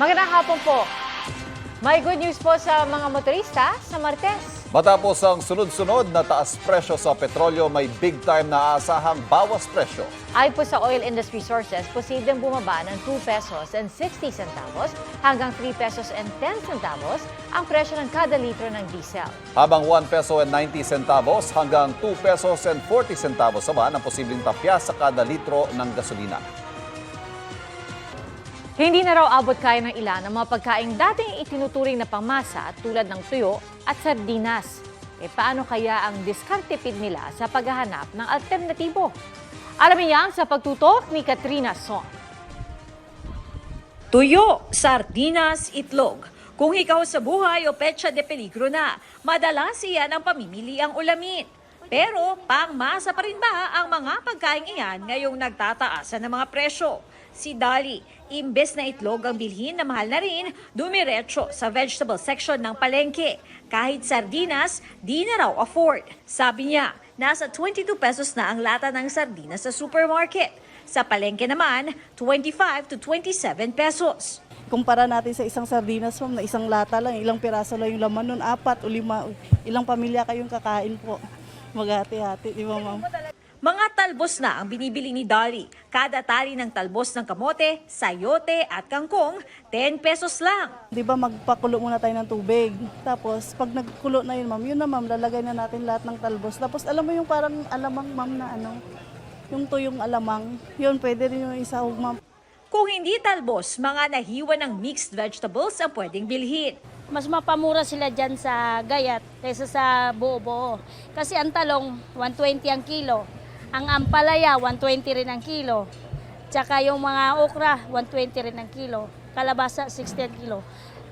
Magandang hapon po. May good news po sa mga motorista sa Martes. Matapos ang sunod-sunod na taas presyo sa petrolyo, may big time na aasahang bawas presyo. Ayon po sa oil industry sources, posibleng bumaba ng 2 pesos and 60 centavos hanggang 3 pesos and 10 centavos ang presyo ng kada litro ng diesel. Habang 1 peso and 90 centavos hanggang 2 pesos and 40 centavos naman ang posibleng tapya sa kada litro ng gasolina. Hindi na raw abot kaya ng ilan ang mga pagkaing dating itinuturing na pangmasa tulad ng tuyo at sardinas. E paano kaya ang diskartipid nila sa paghahanap ng alternatibo? Alamin yan sa pagtutok ni Katrina Son. Tuyo, sardinas, itlog. Kung ikaw sa buhay o petsa de peligro na, madalas iyan ang pamimili ang ulamin. Pero pangmasa pa rin ba ang mga pagkain iyan ngayong nagtataasan ng mga presyo? Si Dali, imbes na itlog ang bilhin na mahal na rin, dumiretso sa vegetable section ng palengke. Kahit sardinas, di na raw afford. Sabi niya, nasa 22 pesos na ang lata ng sardinas sa supermarket. Sa palengke naman, 25 to 27 pesos. Kumpara natin sa isang sardinas, ma'am, na isang lata lang, ilang piraso lang yung laman nun, apat o lima, ilang pamilya kayong kakain po. Maghati-hati, di ba ma'am? Mga talbos na ang binibili ni Dolly. Kada tali ng talbos ng kamote, sayote at kangkong, 10 pesos lang. Di ba magpakulo muna tayo ng tubig. Tapos pag nagkulo na yun ma'am, yun na ma'am, lalagay na natin lahat ng talbos. Tapos alam mo yung parang alamang ma'am na ano, yung tuyong alamang, yun pwede rin yung isahog ma'am. Kung hindi talbos, mga nahiwa ng mixed vegetables ang pwedeng bilhin. mas mapamura sila dyan sa gayat kaysa sa buo-buo. Kasi ang talong, 120 ang kilo. Ang ampalaya, 120 rin ang kilo. Tsaka yung mga okra, 120 rin ang kilo. Kalabasa, 60 ang kilo.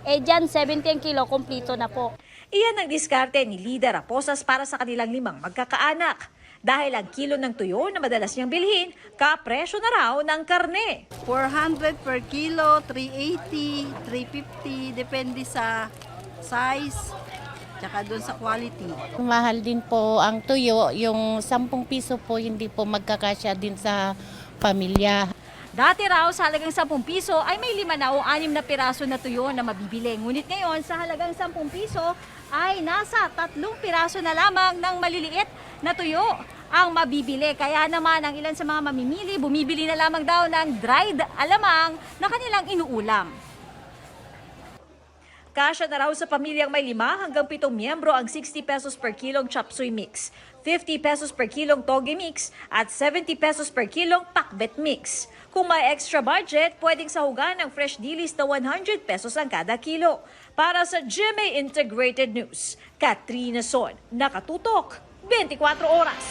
Eh dyan, 70 ang kilo, kumplito na po. Iyan ang diskarte ni Lida Raposas para sa kanilang limang magkakaanak. Dahil ang kilo ng tuyo na madalas niyang bilhin, kapresyo na raw ng karne. 400 per kilo, 380, 350, depende sa size, tsaka doon sa quality. Mahal din po ang tuyo, yung 10 piso po hindi po magkakasya din sa pamilya. Dati raw sa halagang 10 piso ay may lima na o anim na piraso na tuyo na mabibili. Ngunit ngayon sa halagang 10 piso ay nasa tatlong piraso na lamang ng maliliit na tuyo ang mabibili. Kaya naman ang ilan sa mga mamimili, bumibili na lamang daw ng dried alamang na kanilang inuulam. Kasya na raw sa pamilyang may lima hanggang pitong miyembro ang 60 pesos per kilong chop suey mix, 50 pesos per kilong toge mix, at 70 pesos per kilong pakbet mix. Kung may extra budget, pwedeng sahugan ng fresh dilis na 100 pesos ang kada kilo. Para sa GMA Integrated News, Katrina Son, nakatutok, 24 oras.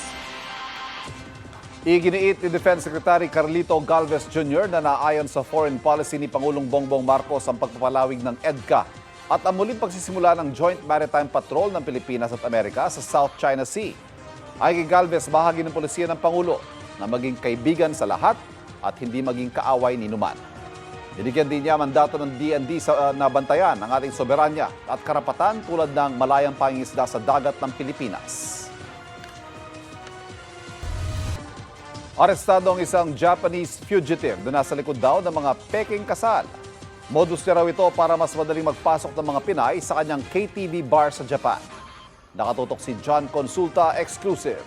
Iginiit ni Defense Secretary Carlito Galvez Jr. na naayon sa foreign policy ni Pangulong Bongbong Marcos ang pagpapalawig ng EDCA at ang muling pagsisimula ng Joint Maritime Patrol ng Pilipinas at Amerika sa South China Sea. Ay kay Galvez, bahagi ng polisiya ng Pangulo na maging kaibigan sa lahat at hindi maging kaaway ni Numan. Binigyan din niya mandato ng DND sa uh, nabantayan ang ating soberanya at karapatan tulad ng malayang pangingisda sa dagat ng Pilipinas. Arestado ang isang Japanese fugitive na nasa likod daw ng mga peking kasal. Modus niya raw ito para mas madaling magpasok ng mga Pinay sa kanyang KTV bar sa Japan. Nakatutok si John Consulta Exclusive.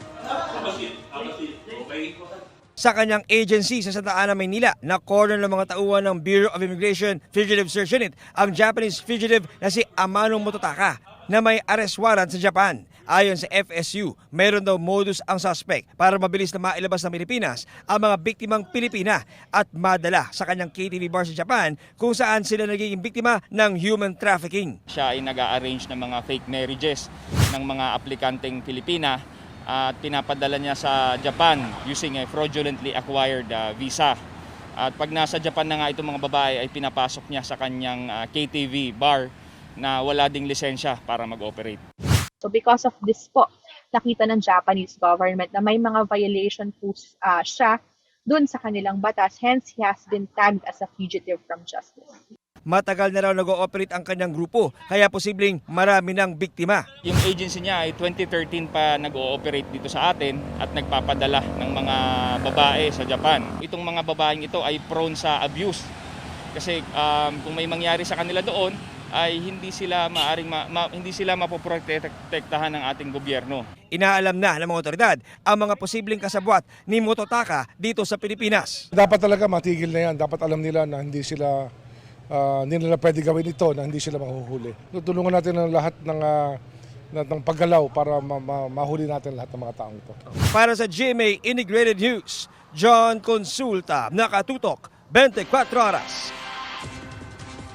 sa kanyang agency sa Santa Ana, Maynila na corner ng mga tauhan ng Bureau of Immigration Fugitive Search Unit ang Japanese fugitive na si Amano Mototaka na may arrest warrant sa Japan. Ayon sa FSU, mayroon daw modus ang suspect para mabilis na mailabas ng Pilipinas ang mga biktimang Pilipina at madala sa kanyang KTV bar sa Japan kung saan sila nagiging biktima ng human trafficking. siya ay nag-arrange ng mga fake marriages ng mga aplikanteng Pilipina at pinapadala niya sa Japan using a fraudulently acquired uh, visa. At pag nasa Japan na nga itong mga babae ay pinapasok niya sa kanyang uh, KTV bar na wala ding lisensya para mag-operate. So because of this po, nakita ng Japanese government na may mga violation po ah, siya dun sa kanilang batas. Hence, he has been tagged as a fugitive from justice. Matagal na raw nag-ooperate ang kanyang grupo kaya posibleng marami ng biktima. Yung agency niya ay 2013 pa nag-ooperate dito sa atin at nagpapadala ng mga babae sa Japan. Itong mga babaeng ito ay prone sa abuse Kasi um, kung may mangyari sa kanila doon, ay hindi sila maaring ma- ma- hindi sila mapoprotektahan ng ating gobyerno. Inaalam na ng mga otoridad ang mga posibleng kasabwat ni Mototaka dito sa Pilipinas. Dapat talaga matigil na yan. Dapat alam nila na hindi sila ah, hindi nila pwede gawin ito na hindi sila mahuhuli. Tutulungan natin ang lahat ng na- ng paggalaw para ma- ma- mahuli natin lahat ng mga taong ito. Para sa GMA Integrated News, John Consulta, nakatutok 24 oras.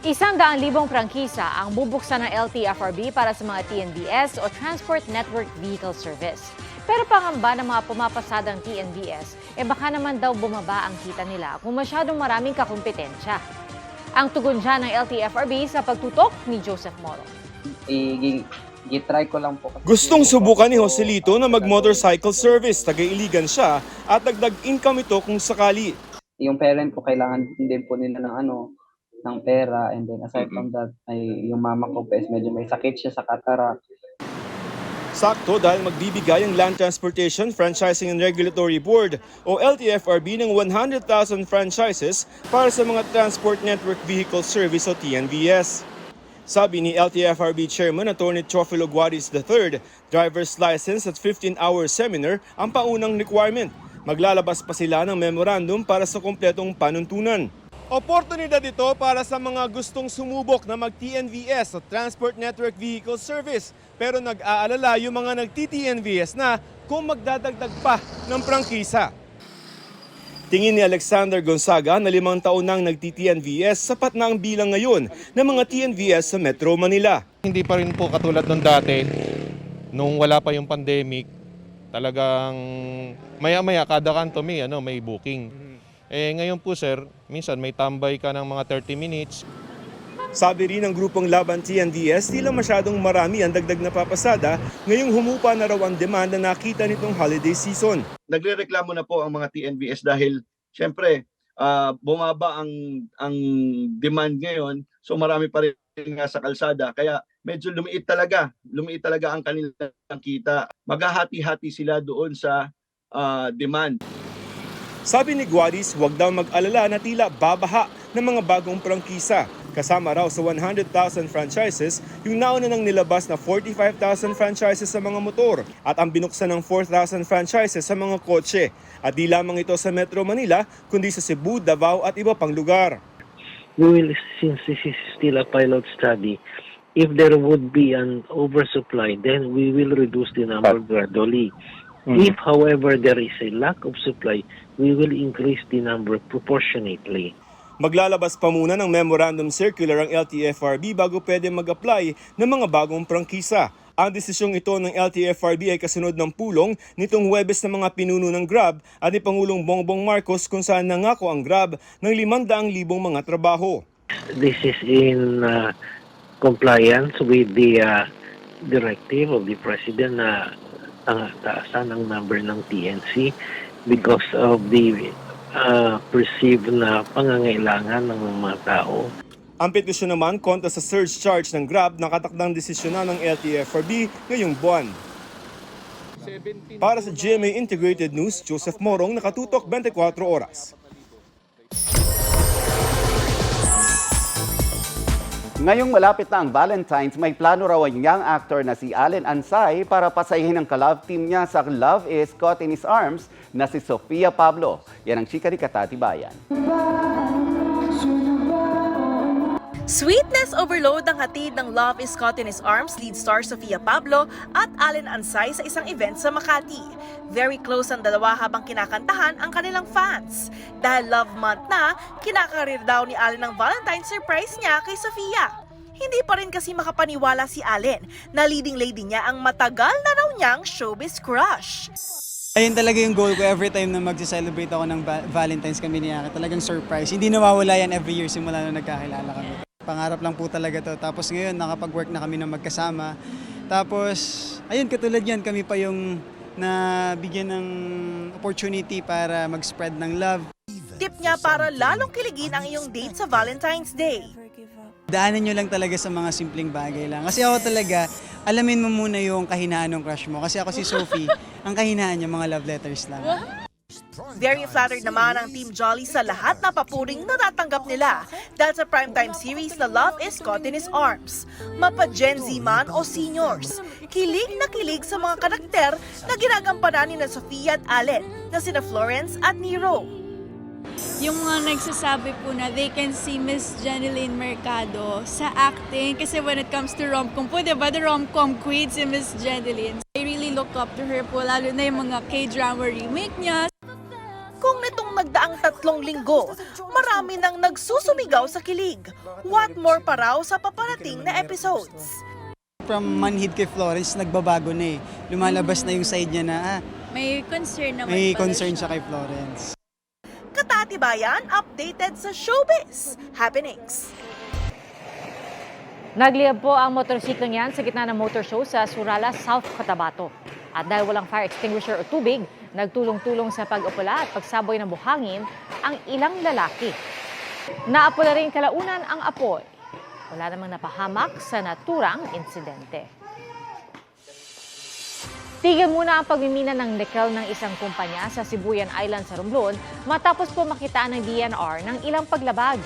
Isang daang libong prangkisa ang bubuksan ng LTFRB para sa mga TNVS o Transport Network Vehicle Service. Pero pangamba ng mga pumapasadang TNVS, eh baka naman daw bumaba ang kita nila kung masyadong maraming kakumpetensya. Ang tugon dyan ng LTFRB sa pagtutok ni Joseph Moro. i-try ko lang po. Kasi Gustong subukan ni Joselito na mag-motorcycle service. Taga-iligan siya at dagdag income ito kung sakali. Yung parent ko kailangan din po nila ng ano, ng pera and then aside from that ay yung mama ko pa is medyo may sakit siya sa cataract. Sakto dahil magbibigay ang Land Transportation Franchising and Regulatory Board o LTFRB ng 100,000 franchises para sa mga Transport Network Vehicle Service o TNVS. Sabi ni LTFRB Chairman Atty. Chofilo Guadis III, driver's license at 15-hour seminar ang paunang requirement. Maglalabas pa sila ng memorandum para sa kumpletong panuntunan. Oportunidad ito para sa mga gustong sumubok na mag-TNVS o Transport Network Vehicle Service pero nag-aalala yung mga nag-TTNVS na kung magdadagdag pa ng prangkisa. Tingin ni Alexander Gonzaga na limang taon nang nag-TTNVS, sapat na ang bilang ngayon ng mga TNVS sa Metro Manila. Hindi pa rin po katulad nung dati, nung wala pa yung pandemic, talagang maya-maya kada kanto may, ano, may booking. Eh ngayon po sir, minsan may tambay ka ng mga 30 minutes, Sabi rin ng grupong Laban TNVS, tila masyadong marami ang dagdag na papasada. Ngayong humupa na raw ang demand na nakita nitong holiday season. nagrereklamo na po ang mga TNVS dahil syempre ah, bumaba ang ang demand ngayon. So marami pa rin nga sa kalsada. Kaya medyo lumiit talaga lumiit talaga ang kanilang kita. Maghahati-hati sila doon sa ah, demand Sabi ni Guadis, huwag daw mag-alala na tila babaha ng mga bagong prangkisa. Kasama raw sa 100,000 franchises yung nauna nang nilabas na 45,000 franchises sa mga motor at ang binuksan ng 4,000 franchises sa mga kotse. At di lamang ito sa Metro Manila, kundi sa Cebu, Davao at iba pang lugar. We will, since this is still a pilot study, if there would be an oversupply, then we will reduce the number gradually. If, however, there is a lack of supply, we will increase the number proportionately. Maglalabas pa muna ng memorandum circular ang LTFRB bago pwede mag-apply ng mga bagong prangkisa. Ang desisyong ito ng LTFRB ay kasunod ng pulong nitong Huwebes ng mga pinuno ng Grab at ni Pangulong Bongbong Marcos kung saan nangako ang Grab ng 500,000 mga trabaho. This is in uh, compliance with the uh, directive of the President na uh, taasan ang number ng TNC because of the uh, perceived na pangangailangan ng mga tao. Ang petisyon naman kontra sa surge charge ng Grab na katakdang desisyon na ng LTFRB ngayong buwan. Para sa GMA Integrated News, Joseph Morong, nakatutok 24 oras. Ngayong malapit na ang Valentine's, may plano raw ang young actor na si Allen Ansay para pasayahin ang ka-love team niya sa Love is Caught in His Arms na si Sofia Pablo. Yan ang chika ni Katati Bayan. Sweetness overload ang hatid ng Love is Caught in His Arms lead star Sofia Pablo at Allen Ansay sa isang event sa Makati. Very close ang dalawa habang kinakantahan ang kanilang fans. Dahil love month na, kinakarir daw ni Allen ang Valentine's surprise niya kay Sofia. Hindi pa rin kasi makapaniwala si Allen na leading lady niya ang matagal na raw niyang showbiz crush. Ayun talaga yung goal ko every time na mag-celebrate ako ng Va- Valentine's kami ni Yaka. Talagang surprise. Hindi nawawala yan every year simula na nagkakilala kami. Pangarap lang po talaga to. Tapos ngayon, nakapag-work na kami na magkasama. Tapos, ayun, katulad yan, kami pa yung nabigyan ng opportunity para mag-spread ng love. Tip niya para lalong kiligin ang iyong date sa Valentine's Day. Daanan nyo lang talaga sa mga simpleng bagay lang. Kasi ako talaga, alamin mo muna yung kahinaan ng crush mo. Kasi ako si Sophie, ang kahinaan niya mga love letters lang. Very flattered naman ang Team Jolly sa lahat na papuring natatanggap nila dahil sa primetime series na Love is Caught in His Arms. Mapa Gen Z man o seniors, kilig na kilig sa mga karakter na ginagampanan ni na Sofia at Allen na sina Florence at Nero. yung mga nagsasabi po na they can see Miss Jeneline Mercado sa acting kasi when it comes to rom-com po, di ba, the rom-com queen si Miss Jeneline. I really look up to her po, lalo na yung mga K-drama remake niya. Nagdaang tatlong linggo, marami nang nagsusumigaw sa kilig. What more pa raw sa paparating na episodes? From manhid kay Florence, nagbabago na eh. Lumalabas na yung side niya na ah, May concern naman may pala concern siya. siya kay Florence. Katatibayan, updated sa showbiz happenings. Nagliyab po ang motorsiklo niyan sa gitna ng motor show sa Surala, South Cotabato. At dahil walang fire extinguisher o tubig, nagtulong-tulong sa pag-upula at pagsaboy ng buhangin ang ilang lalaki. Naapula rin kalaunan ang apoy. Wala namang napahamak sa naturang insidente. Tigil muna ang pagmimina ng nickel ng isang kumpanya sa Sibuyan Island sa Romblon matapos po makita ng DNR ng ilang paglabag.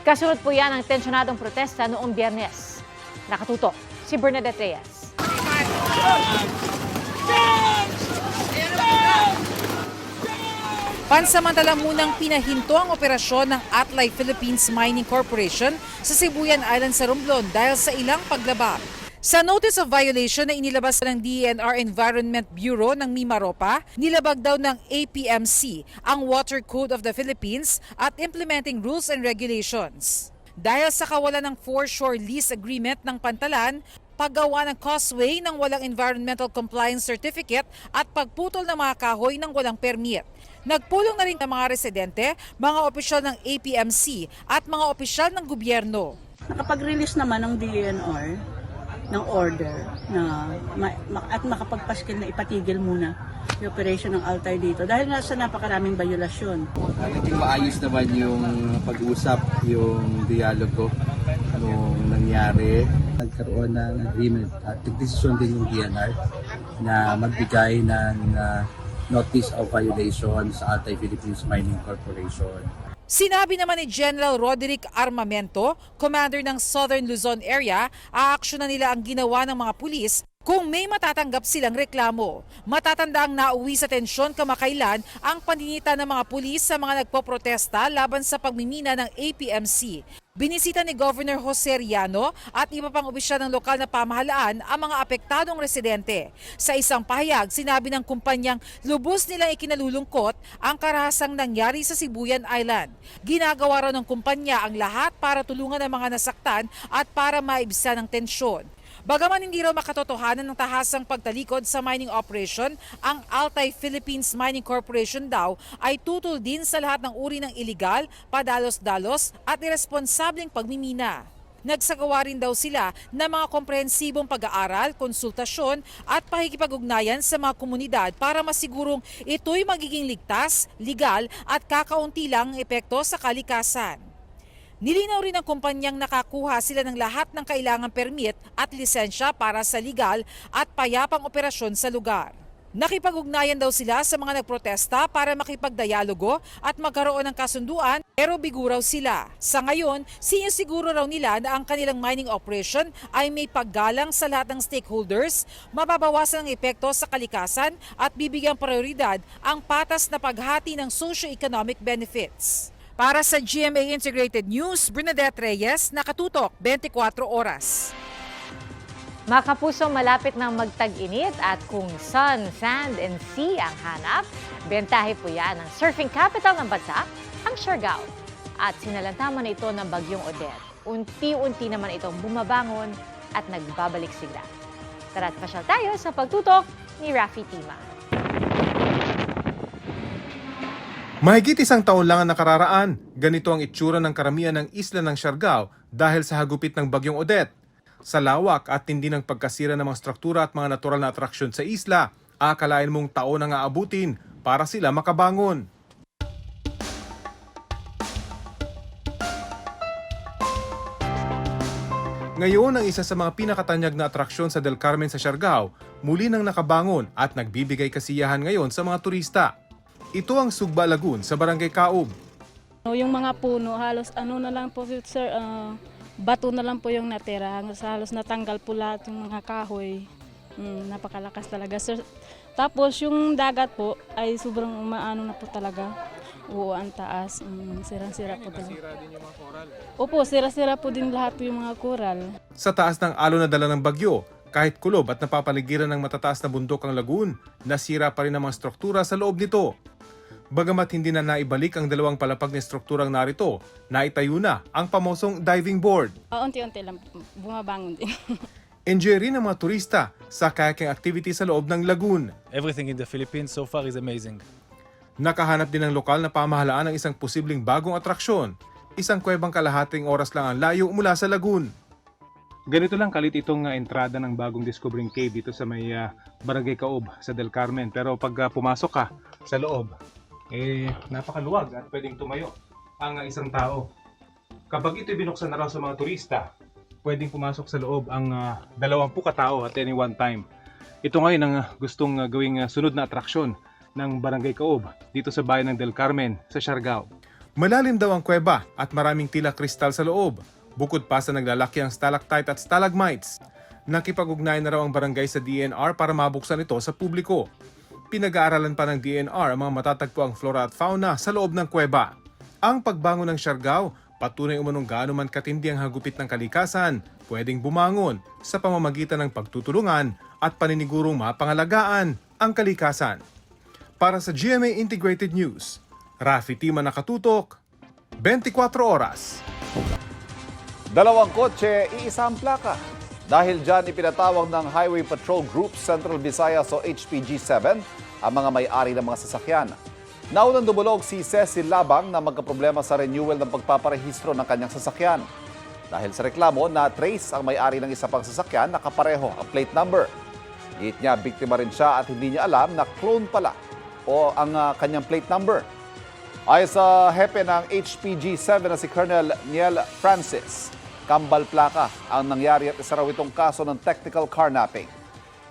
Kasunod po yan ang tensyonadong protesta noong biyernes. Nakatutok si Bernadette Reyes. Pansamantala munang pinahinto ang operasyon ng Atlay Philippines Mining Corporation sa Sibuyan Island sa Romblon dahil sa ilang paglabag. Sa notice of violation na inilabas ng DENR Environment Bureau ng Mimaropa, nilabag daw ng APMC ang Water Code of the Philippines at implementing rules and regulations. Dahil sa kawalan ng foreshore lease agreement ng Pantalan, paggawa ng causeway ng walang environmental compliance certificate at pagputol ng mga kahoy ng walang permit. Nagpulong na rin ang mga residente, mga opisyal ng APMC at mga opisyal ng gobyerno. Nakapag-release naman ng DNR ng order na ma- ma- at makapagpaskil na ipatigil muna yung operation ng Altai dito dahil nga sa napakaraming bayulasyon. Naging maayos naman yung pag-usap, yung dialogo nung nangyari. Nagkaroon ng agreement at nagdesisyon din yung DNR na magbigay ng uh, notice of violation sa Altai Philippines Mining Corporation. Sinabi naman ni General Roderick Armamento, commander ng Southern Luzon area, aaksyonan nila ang ginawa ng mga pulis kung may matatanggap silang reklamo. Matatanda ang nauwi sa tensyon kamakailan ang paninita ng mga pulis sa mga nagpoprotesta laban sa pagmimina ng APMC. Binisita ni Governor Jose Riano at iba pang opisyal ng lokal na pamahalaan ang mga apektadong residente. Sa isang pahayag, sinabi ng kumpanyang lubos nilang ikinalulungkot ang karahasang nangyari sa Sibuyan Island. Ginagawa raw ng kumpanya ang lahat para tulungan ang mga nasaktan at para maibsan ang tensyon. Bagaman hindi raw makatotohanan ng tahasang pagtalikod sa mining operation, ang Altai Philippines Mining Corporation daw ay tutol din sa lahat ng uri ng iligal, padalos-dalos at irresponsableng pagmimina. Nagsagawa rin daw sila ng mga komprehensibong pag-aaral, konsultasyon at pakikipag-ugnayan sa mga komunidad para masigurong ito'y magiging ligtas, legal at kakaunti lang ang epekto sa kalikasan. Nilinaw rin ng kumpanyang nakakuha sila ng lahat ng kailangang permit at lisensya para sa legal at payapang operasyon sa lugar. Nakipag-ugnayan daw sila sa mga nagprotesta para makipagdialogo at magkaroon ng kasunduan pero bigo raw sila. Sa ngayon, sinisiguro raw nila na ang kanilang mining operation ay may paggalang sa lahat ng stakeholders, mababawasan ang epekto sa kalikasan at bibigyang prioridad ang patas na paghati ng socio-economic benefits. Para sa GMA Integrated News, Bernadette Reyes, nakatutok 24 oras. Mga kapuso, malapit na magtag-init at kung sun, sand, and sea ang hanap, bentahe po yan ng surfing capital ng bansa, ang Siargao. At sinalantaman ito ng bagyong Odette. Unti-unti naman itong bumabangon at nagbabalik sigla. Tara't pasyal tayo sa pagtutok ni Rafi Tima. Mahigit isang taon lang ang nakararaan, ganito ang itsura ng karamihan ng isla ng Siargao dahil sa hagupit ng Bagyong Odette. Sa lawak at tindi ng pagkasira ng mga struktura at mga natural na atraksyon sa isla, akalain mong taon ang aabutin para sila makabangon. Ngayon, ang isa sa mga pinakatanyag na atraksyon sa Del Carmen sa Siargao, muli nang nakabangon at nagbibigay kasiyahan ngayon sa mga turista. Ito ang Sugba Lagoon sa Barangay Kaob. No, Yung mga puno, halos ano na lang po, sir, ah, bato na lang po yung natira. Halos natanggal po lahat yung mga kahoy. Mm, napakalakas talaga, sir. Tapos yung dagat po ay sobrang umaano na po talaga. Oo, ang taas. Mm, sira-sira po talaga. Opo, sira-sira po din lahat po yung mga koral. Sa taas ng alon na dala ng bagyo, kahit kulob at napapaligiran ng matataas na bundok ang lagoon, nasira pa rin ang mga struktura sa loob nito. Bagamat hindi na naibalik ang dalawang palapag na strukturang narito, naitayo na ang pamosong diving board. Ah, unti-unti lang, bumabangon din. Enjoy rin ang mga turista sa kayaking activity sa loob ng lagoon. Everything in the Philippines so far is amazing. Nakahanap din ng lokal na pamahalaan ng isang posibleng bagong atraksyon. Isang kwebang kalahating oras lang ang layo mula sa lagoon. Ganito lang kalit itong uh, entrada ng bagong Discovering Cave dito sa may uh, Barangay Kaob sa Del Carmen. Pero pag uh, pumasok ka sa loob, eh napakaluwag at pwedeng tumayo ang isang tao. Kapag ito binuksan na raw sa mga turista, pwedeng pumasok sa loob ang uh, dalawampu katao at any one time. Ito ngayon ang gustong uh, gawing uh, sunod na atraksyon ng Barangay Kaob dito sa bayan ng Del Carmen sa Siargao. Malalim daw ang kuweba at maraming tila kristal sa loob. Bukod pa sa naglalaki ang stalactite at stalagmites. Nakipag-ugnayan na raw ang barangay sa DNR para mabuksan ito sa publiko. Pinag-aaralan pa ng DNR ang mga matatagpuang flora at fauna sa loob ng kuweba. Ang pagbangon ng Siargao, patunay umanong gaano man katindi ang hagupit ng kalikasan, pwedeng bumangon sa pamamagitan ng pagtutulungan at paninigurong mapangalagaan ang kalikasan. Para sa GMA Integrated News, Rafi Tima nakatutok, 24 oras. Dalawang kotse, iisa ang plaka. Dahil dyan, ipinatawag ng Highway Patrol Group Central Visayas o HPG-7 ang mga may-ari ng mga sasakyan. Naunang dumulog si Cecil Labang na magkaproblema sa renewal ng pagpaparehistro ng kanyang sasakyan. Dahil sa reklamo na trace ang may-ari ng isa pang sasakyan na kapareho ang plate number. Git niya, biktima rin siya at hindi niya alam na clone pala o ang ah, kanyang plate number. Ayon sa hepe ng HPG-7 na si Colonel Niel Francis, kambal plaka ang nangyari at isa raw itong kaso ng technical carnapping.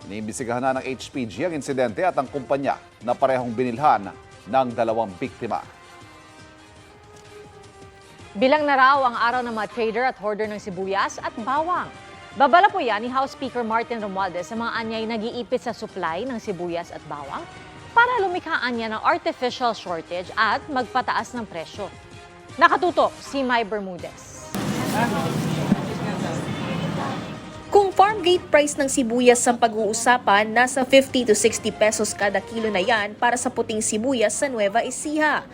Iniimbisigahan na ng HPG ang insidente at ang kumpanya na parehong binilhan ng dalawang biktima. Bilang na raw ang araw ng mga trader at hoarder ng sibuyas at bawang. Babala po yan ni House Speaker Martin Romualdez sa mga anyay nag-iipit sa supply ng sibuyas at bawang para lumikhaan niya ng artificial shortage at magpataas ng presyo. Nakatutok si Mai Bermudez. Kung farm gate price ng sibuyas ang pag-uusapan, nasa 50 to 60 pesos kada kilo na yan para sa puting sibuyas sa Nueva Ecija.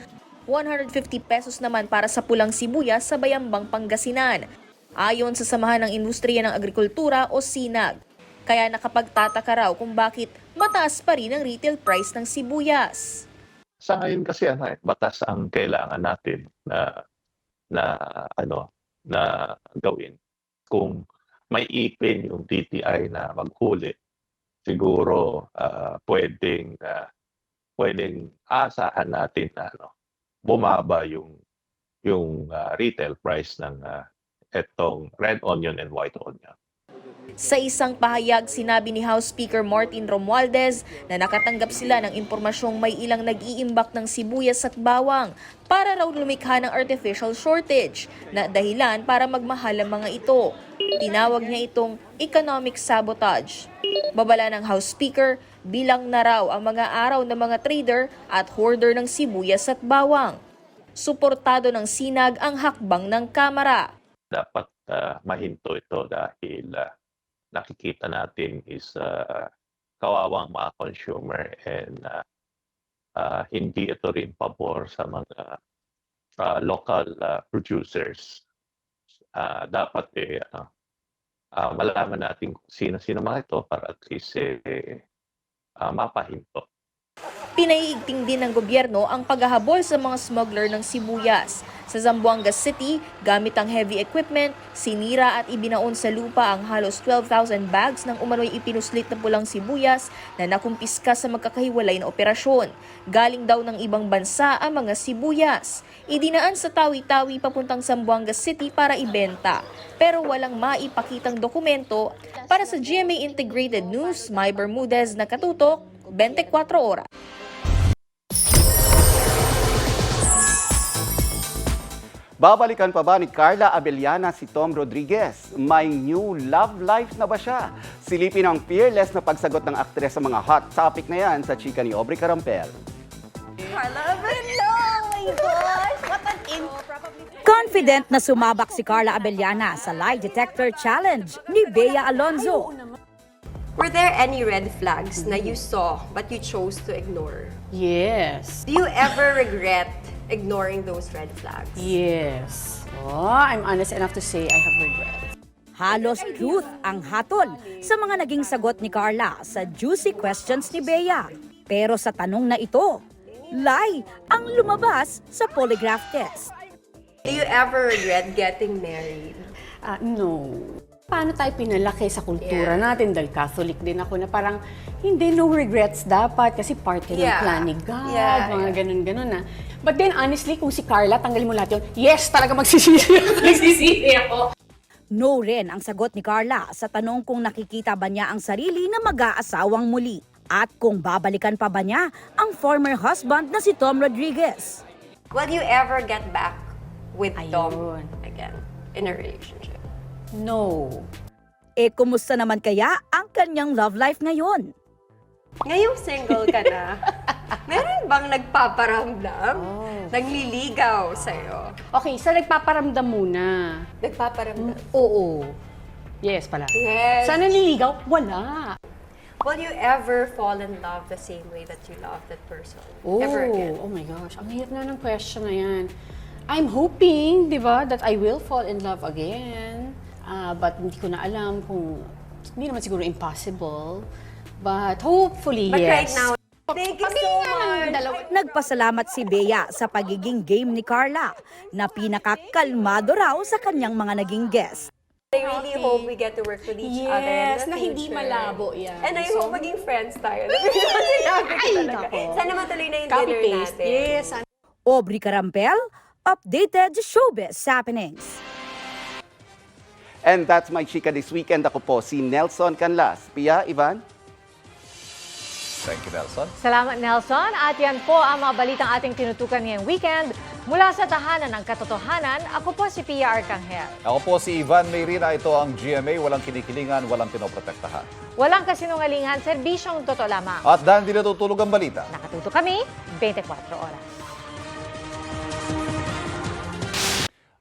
150 pesos naman para sa pulang sibuyas sa Bayambang Pangasinan. Ayon sa Samahan ng Industriya ng Agrikultura o SINAG. Kaya nakapagtataka raw kung bakit mataas pa rin ang retail price ng sibuyas. Sa ngayon kasi ano eh, batas ang kailangan natin na na ano na gawin. Kung may ipin yung DTI na maghuli, siguro ah, pwedeng ah, pwedeng asahan natin na ano, bumaba yung yung ah, retail price ng ah, etong red onion and white onion. Sa isang pahayag, sinabi ni House Speaker Martin Romualdez na nakatanggap sila ng impormasyong may ilang nag-iimbak ng sibuyas at bawang para raw lumikha ng artificial shortage na dahilan para magmahal ang mga ito. Tinawag niya itong economic sabotage. Babala ng House Speaker, bilang na raw ang mga araw ng mga trader at hoarder ng sibuyas at bawang. Suportado ng sinag ang hakbang ng Kamara. dapat ah, mahinto ito dahil ah, nakikita natin is ah, kawawang mga consumer and ah, ah, hindi ito rin pabor sa mga ah, local ah, producers. Ah, dapat eh, ano, ah, malaman natin sino-sino mga ito para at least eh, ah, mapahinto. Pinaiigting din ng gobyerno ang paghahabol sa mga smuggler ng sibuyas. Sa Zamboanga City, gamit ang heavy equipment, sinira at ibinaon sa lupa ang halos 12,000 bags ng umano'y ipinuslit na pulang sibuyas na nakumpiska sa magkakahiwalay na operasyon. Galing daw ng ibang bansa ang mga sibuyas. Idinaan sa tawi-tawi papuntang Zamboanga City para ibenta. Pero walang maipakitang dokumento para sa GMA Integrated News, May Bermudez na katutok, 24 oras. Babalikan pa ba ni Carla Abellana si Tom Rodriguez? May new love life na ba siya? Silipin ang fearless na pagsagot ng aktres sa mga hot topic na yan sa chika ni Aubrey Carampel. Carla Abello! Oh my gosh! What an in... Confident na sumabak si Carla Abellana sa lie detector challenge ni Bea Alonzo. Were there any red flags na you saw but you chose to ignore? Yes. Do you ever regret ignoring those red flags? Yes. Oh, I'm honest enough to say I have regrets. Halos truth ang hatol sa mga naging sagot ni Carla sa juicy questions ni Bea. Pero sa tanong na ito, lie ang lumabas sa polygraph test. Do you ever regret getting married? Ah, no. Paano tayo pinalaki sa kultura Yeah. natin dahil Catholic din ako na parang hindi no regrets dapat kasi part ng Yeah. plan ni God, Yeah, mga yeah. ganun-ganun na. But then honestly, kung si Carla, tanggalin mo lahat yun, yes, talaga magsisisi, magsisisi ako. No rin ang sagot ni Carla sa tanong kung nakikita ba niya ang sarili na mag-aasawang muli at kung babalikan pa ba niya ang former husband na si Tom Rodriguez. Will you ever get back with Tom again in a relationship? No. Eh kumusta naman kaya ang kanyang love life ngayon? Ngayong single ka na, meron bang nagpaparamdam? Nagliligaw sa'yo? Okay, so nagpaparamdam muna. Nagpaparamdam? Oo. Yes pala. Yes. Sa nanliligaw, wala. Will you ever fall in love the same way that you love that person? Oh, Ever again? oh my gosh. Ang hirap na ng question na yan. I'm hoping, di ba, that I will fall in love again. Ah, but hindi ko na alam kung, hindi naman siguro impossible. But hopefully, But yes. right now, thank you so much. Nagpasalamat si Bea sa pagiging game ni Carla na pinakakalmado raw sa kanyang mga naging guest. I really hope we get to work with each other in Yes, the na hindi future. malabo yan. And I So- hope maging friends tayo. Sinabi ko Ay, talaga. Sana matuloy na yung Copy dinner paste. natin. Yes, Aubrey Carampel, updated showbiz happenings. And that's my chika this weekend. Ako po si Nelson Canlas. Pia, Ivan? Thank you, Nelson. Salamat Nelson. At yan po ang mga balitang ating tinutukan ngayong weekend. Mula sa tahanan ng katotohanan, ako po si Pia Arcangel. Ako po si Ivan Mayrina. Ito ang GMA. Walang kinikilingan, walang pinoprotektahan. Walang kasinungalingan, serbisyong totoo lamang. At dahil di natutulog ang balita, Nakatuto kami, 24 oras.